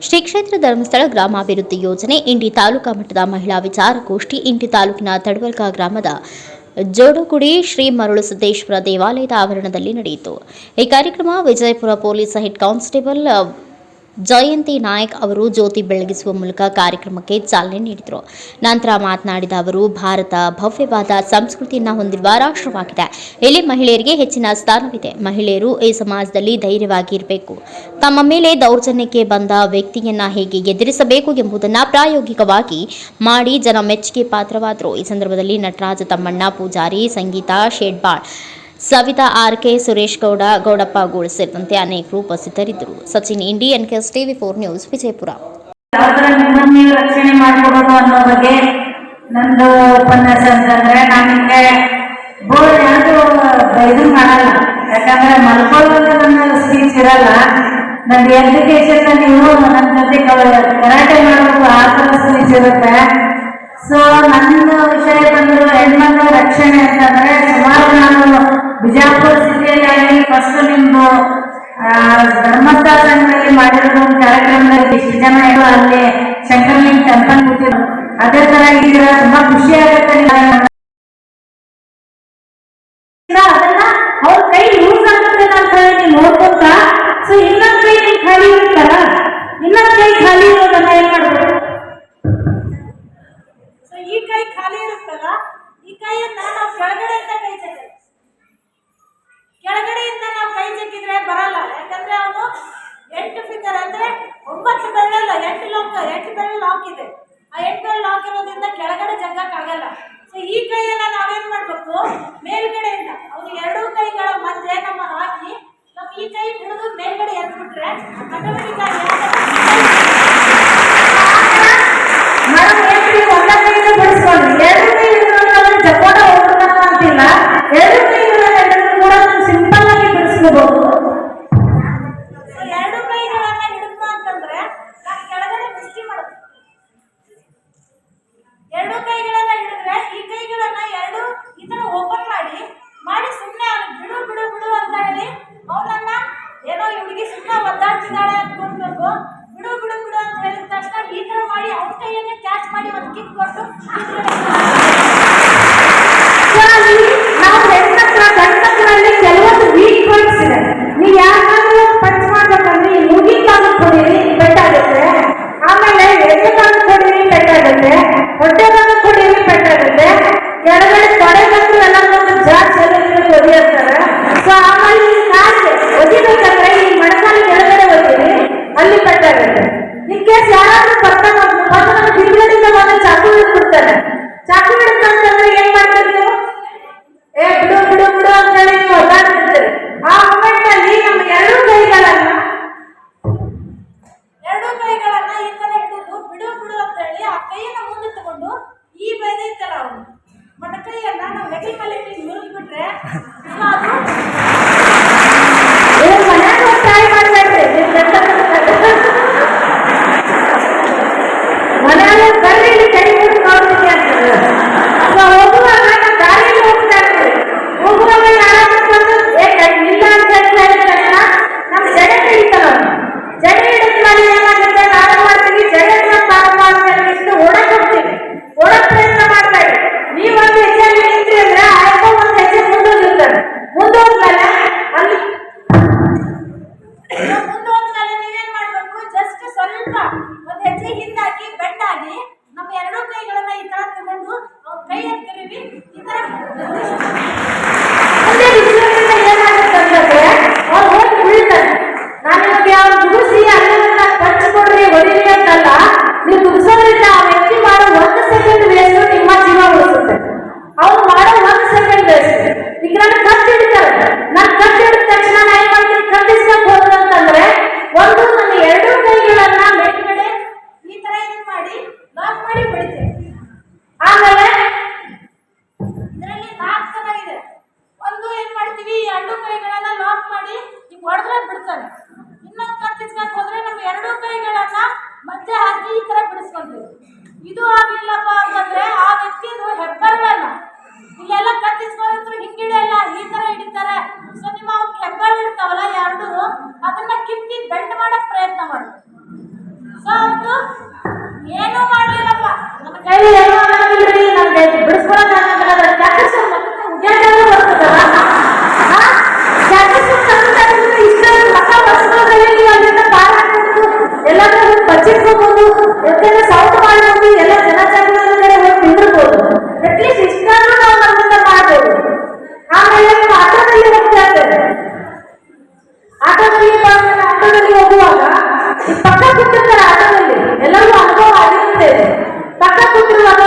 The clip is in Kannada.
ಶ್ರೀ ಕ್ಷೇತ್ರ ಧರ್ಮಸ್ಥಳ ಗ್ರಾಮಾಭಿವೃದ್ಧಿ ಯೋಜನೆ, ಇಂಡಿ ತಾಲೂಕಾ ಮಟ್ಟದ ಮಹಿಳಾ ವಿಚಾರಗೋಷ್ಠಿ, ಇಂಡಿ ತಾಲೂಕಿನ ತಡವಲ್ಕ ಗ್ರಾಮದ ಜೋಡುಗುಡಿ ಶ್ರೀ ಮರುಳು ಸಿದ್ದೇಶ್ವರ ದೇವಾಲಯದ ಆವರಣದಲ್ಲಿ ನಡೆಯಿತು. ಈ ಕಾರ್ಯಕ್ರಮ Vijayapura police head constable Jayanti Nayak ಅವರು ಜ್ಯೋತಿ ಬೆಳಗಿಸುವ ಮೂಲಕ ಕಾರ್ಯಕ್ರಮಕ್ಕೆ ಚಾಲನೆ ನೀಡಿದರು. ನಂತರ ಮಾತನಾಡಿದ ಅವರು, ಭಾರತ ಭವ್ಯವಾದ ಸಂಸ್ಕೃತಿಯನ್ನು ಹೊಂದಿರುವ ರಾಷ್ಟ್ರವಾಗಿದೆ. ಇಲ್ಲಿ ಮಹಿಳೆಯರಿಗೆ ಹೆಚ್ಚಿನ ಸ್ಥಾನವಿದೆ. ಮಹಿಳೆಯರು ಈ ಸಮಾಜದಲ್ಲಿ ಧೈರ್ಯವಾಗಿ ಇರಬೇಕು. ತಮ್ಮ ಮೇಲೆ ದೌರ್ಜನ್ಯಕ್ಕೆ ಬಂದ ವ್ಯಕ್ತಿಯನ್ನ ಹೇಗೆ ಎದುರಿಸಬೇಕು ಎಂಬುದನ್ನು ಪ್ರಾಯೋಗಿಕವಾಗಿ ಮಾಡಿ ಜನ ಮೆಚ್ಚುಗೆ ಪಾತ್ರವಾದರು. ಈ ಸಂದರ್ಭದಲ್ಲಿ ನಟರಾಜ ತಮ್ಮಣ್ಣ, ಪೂಜಾರಿ, ಸಂಗೀತಾ ಶೇಡ್ಬಾಳ್ ಸವಿತಾ ಆರ್ ಕೆ ಸುರೇಶ್ ಗೌಡ, ಗೌಡಪ್ಪ ಗೋಳ್ ಸೇರಿದಂತೆ ಅನೇಕರು ಉಪಸ್ಥಿತರಿದ್ದರು. Sachin Indi NKS TV four news, Vijayapura. ರಕ್ಷಣೆ ಮಾಡ್ಕೊಡೋದು ಅನ್ನೋ ಬಗ್ಗೆ ನಂದು ಉಪನ್ಯಾಸ ಅಂತಂದ್ರೆ ನಾನು ಯಾವುದು ಇದು ಮಾಡಲ್ಲ. ಯಾಕಂದ್ರೆ ಮಲ್ಕೊಳ್ಳೋದು ನನ್ನ ಸ್ಪೀಚ್ ಇರಲ್ಲ. ನನ್ನ ಎಜುಕೇಶನ್ ನೀವು ನನ್ನ ಜೊತೆ ಕರಾಟೆ ಮಾಡಬೇಕು ಆ ಥರ ಸ್ಪೀಚ್ ಇರುತ್ತೆ. ಸೊ ನನ್ನ ವಿಷಯ ಬಂದು ಹೆಣ್ಮಕ್ಳ ರಕ್ಷಣೆ ಅಂತಂದ್ರೆ ಸುಮಾರು ನಾನು ಬಿಜಾಪುರ ಸಿಟಿಯಲ್ಲಿ ಆಗಲಿ ಫಸ್ಟ್ ನಿಮ್ಮ ಧರ್ಮಸ್ಥಳ ಸಂಘದಲ್ಲಿ ಮಾಡಿರೋದು ಒಂದು ಕಾರ್ಯಕ್ರಮದಲ್ಲಿ ಇಷ್ಟು ಜನ ಇರೋ ಅಲ್ಲಿ ಶಂಕರ್ಲಿಂಗ್ ಟೆಂಪಲ್ ಅದೇ ತರ ಈಗ ತುಂಬಾ ಖುಷಿ ಆಗುತ್ತೆ ಅದನ್ನ ಅವ್ರ ಕೈ ಯೂಸ್ ಆಗುತ್ತೆ ಅಂತ ಹೇಳಿ ನೋಡ್ಕೊಂತ ಸೊ ಇನ್ನೊಂದ್ ಕೈ ಖಾಲಿ ಇರುತ್ತಲ್ಲ? ಇನ್ನೊಂದ್ ಕೈ ಖಾಲಿ ಇರೋದನ್ನ ಏನ್ ಮಾಡ್ಬೇಕು ಈ ಕೈ ಖಾಲಿ ಇರುತ್ತಲ್ಲ? ಈ ಕೈಯನ್ನ ನಾವು ಅಂತ ಕೈ ಜಗ್ಗಬೇಕು ಕೆಳಗಡೆಯಿಂದ ನಾವು ಕೈ ಜಗ್ಗಿದ್ರೆ ಬರಲ್ಲ. ಯಾಕಂದ್ರೆ ಅವನು ಎಂಟು ಫಿಂಗರ್ ಅಂದ್ರೆ ಒಂಬತ್ತು ಬೆರಳಲ್ಲ ಎಂಟು ಲಾಕ್ ಎಂಟು ಬೆರಳು ಲಾಕ್ ಇದೆ. ಆ ಎಂಟು ಬೆರಳು ಲಾಕ್ ಇರೋದ್ರಿಂದ ಕೆಳಗಡೆ ಜಗ್ಗಕ್ ಆಗಲ್ಲ. ಸೊ ಈ ಕೈಯನ್ನ ನಾವೇನ್ ಮಾಡ್ಬೇಕು? ಮೇಲ್ಗಡೆಯಿಂದ ಅವನು ಎರಡೂ ಕೈಗಳ ಮಧ್ಯೆ ನಮ್ಮ ಹಾಕಿ ನಮ್ಮ ಈ ಕೈ ಹಿಡಿದು ಮೇಲ್ಗಡೆ ಎತ್ಬಿಟ್ರೆ ಆಟೋಮೆಟಿಕ್ ಆಗಿ ನಾವು ಎರಡು ಕೈ ಜಪಾನ ಹೋಗ್ಬೇಕು ಅಂತಿಲ್ಲ ಎರಡು ಸೊ ಎರಡು ಕೈಗಳನ್ನ ಹಿಡಿದ್ಮ ಅಂತಂದ್ರೆ ನಾನು ಕೆಳಗಡೆ ಮುಷ್ಟಿ ಮಾಡೋದು ಎರಡು ಕೈಗಳನ್ನ ಹಿಡಿದ್ರೆ ಈ ಕೈಗಳನ್ನ ಎರಡು ತರ ಓಪನ್ ಮಾಡಿ ಮಾಡಿ ಸುಮ್ಮನೆ ಅವ್ನು ಬಿಡು ಬಿಡು ಬಿಡು ಅಂತ ಹೇಳಿ ಅವನನ್ನ ಏನೋ ಈ ಹುಡುಗಿ ಸುಮ್ಮನೆ ಒದ್ದಾಡ್ತಿದ್ದಾಳೆ ಅನ್ಕೊಂಡ್ಬೇಕು ಬಿಡು ಬಿಡು ಬಿಡು ಅಂತ ಹೇಳಿದ ತಕ್ಷಣ ಈ ತರ ಮಾಡಿ ಅವನ ಕೈಯನ್ನ ಕ್ಯಾಚ್ ಮಾಡಿ ಒಂದು ಕಿಕ್ ಕೊಟ್ಟು ಪೆಟ್ಟಾಗುತ್ತೆ ಮೊಣಕೈಯನ್ನ ನಾವು ಹೆಗಲ ಮೇಲೆ ಮುರಿದ್ಬಿಟ್ರೆ ಅದು ನಾನು ನಿಮಗೆ ಅವ್ರು ಮುಗಿಸಿ ಇದು ಆಗ್ಲಿಲ್ಲಪ್ಪ ಅಂತಂದ್ರೆ ಆ ವ್ಯಕ್ತಿದು ಹೆಬ್ಬರಳಲ್ಲ ಇಲ್ಲೆಲ್ಲ ಕತ್ತಿಸ್ಕೊಂಡ್ರು ಹಿಂಗಿಡಲ್ಲ ಈ ತರ ಹಿಡಿತಾರೆ. ಸೊ ನಿಮ್ಮ ಅವ್ನ ಹೆಬ್ಬರಳು ಇರ್ತಾವಲ್ಲ, ಎರಡು, ಅದನ್ನ ಕಿತ್ತಿ ಬೆಂಡ್ ಮಾಡಕ್ ಪ್ರಯತ್ನ ಮಾಡಿ. ಸೊ ಅವ್ನು ಏನೂ ಮಾಡ್ಲಿಲ್ಲಪ್ಪ. ನಮ್ಮ ಕೈಯಲ್ಲಿ ಏನು ಆಗಲ್ಲ ಅದ್ರ ಜಾಕಸ್ ಉಗ್ಯಾಟಾಗ ಬರ್ತದಲ್ಲ ಸಂಸ್ಕೃತಿಗಳಾದ